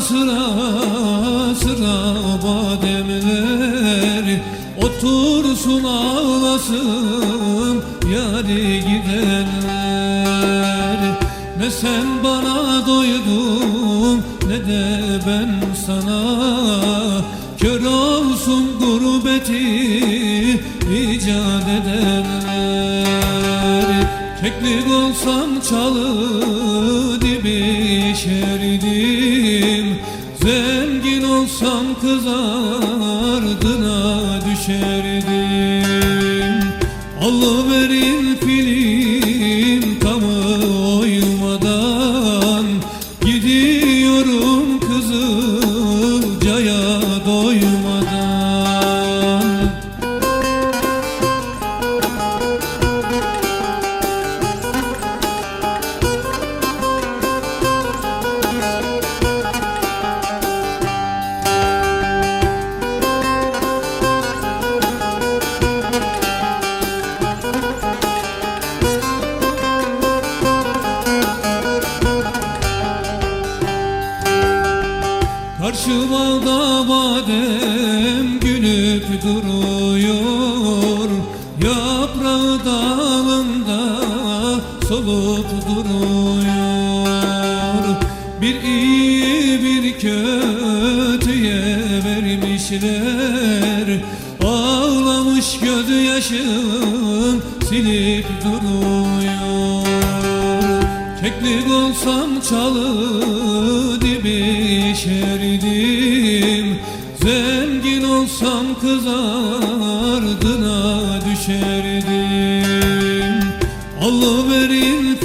sıra sıra bademler. Otursun ağlasın yari gidenler. Ne sen bana doydun ne de ben sana. Kör olsun gurbeti icat edenler Keklik olsam çalı dibi şeridim. Zengin olsam kız ardına düşerdim. Alıverin film Karşı bağda badem gülüp duruyor. Yaprağı dalında solup duruyor. Bir iyi bir kötüye vermişler. Ağlamış gözyaşım silip duruyor. Keklik olsam çalı Olsam kız ardına düşerdim. Alıverin